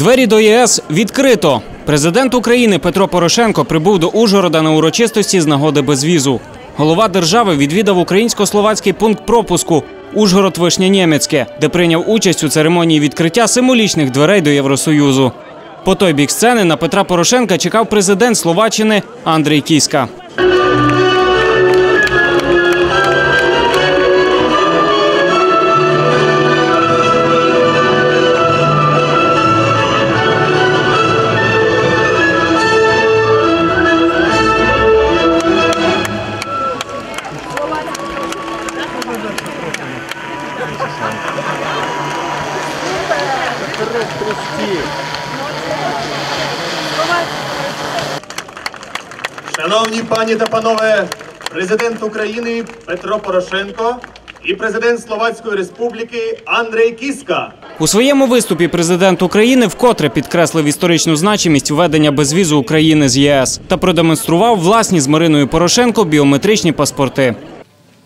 Двері до ЄС відкрито. Президент України Петро Порошенко прибув до Ужгорода на урочистості з нагоди безвізу. Голова держави відвідав українсько-словацький пункт пропуску Ужгород Вишнянємецьке, де прийняв участь у церемонії відкриття символічних дверей до Євросоюзу. По той бік сцени на Петра Порошенка чекав президент Словаччини Андрій Кіська. Шановні пані та панове, президент України Петро Порошенко і президент Словацької Республіки Андрей Кіска. У своєму виступі президент України вкотре підкреслив історичну значимість введення безвізу України з ЄС та продемонстрував власні з Мариною Порошенко біометричні паспорти.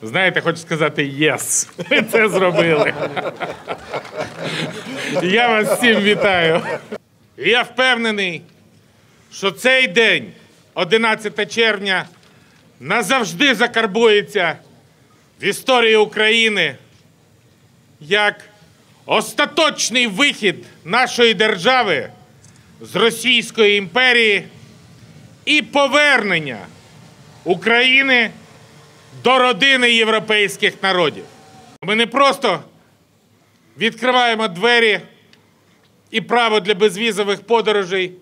Знаєте, хочу сказати єс. Ви це зробили. Я вас всім вітаю. Я впевнений, що цей день, 11 червня, назавжди закарбується в історії України як остаточний вихід нашої держави з Російської імперії і повернення України до родини європейських народів. Ми не просто відкриваємо двері і право для безвізових подорожей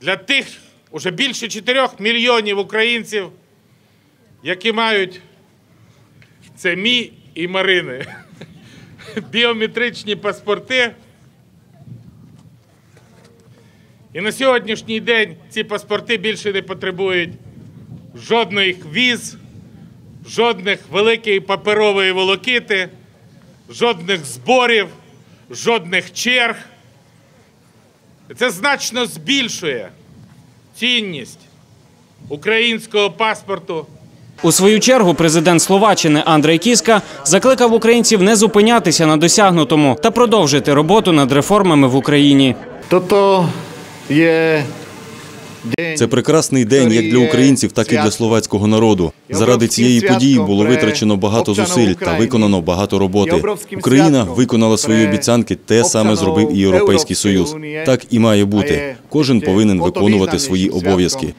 для тих уже більше 4 мільйонів українців, які мають це мій і Марини. Біометричні паспорти. І на сьогоднішній день ці паспорти більше не потребують жодних віз, жодних великої паперової волокити, жодних зборів, жодних черг. Це значно збільшує цінність українського паспорту. У свою чергу президент Словаччини Андрій Кіска закликав українців не зупинятися на досягнутому та продовжити роботу над реформами в Україні. Je deň, Це прекрасний день як для українців, так і для словацького народу. Заради цієї події було витрачено багато зусиль та виконано багато роботи. Україна виконала свої обіцянки. Те саме зробив і Європейський Союз. Так і має бути. Кожен повинен виконувати свої обов'язки.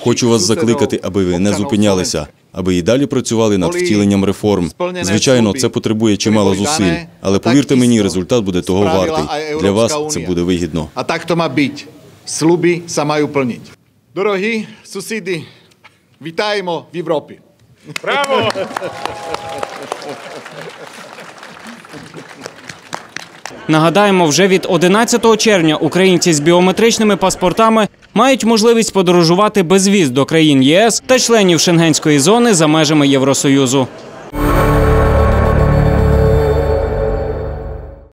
Хочу вас закликати, аби ви не зупинялися, аби і далі працювали над втіленням реформ. Звичайно, це потребує чимало зусиль, але повірте мені, результат буде того вартий. Для вас це буде вигідно. A tak to má byť. Sľuby sa majú plniť. Dorohí susidi, vitajmo v Európe. Браво! Нагадаємо, вже від 11 червня українці з біометричними паспортами мають можливість подорожувати без віз до країн ЄС та членів Шенгенської зони за межами Євросоюзу.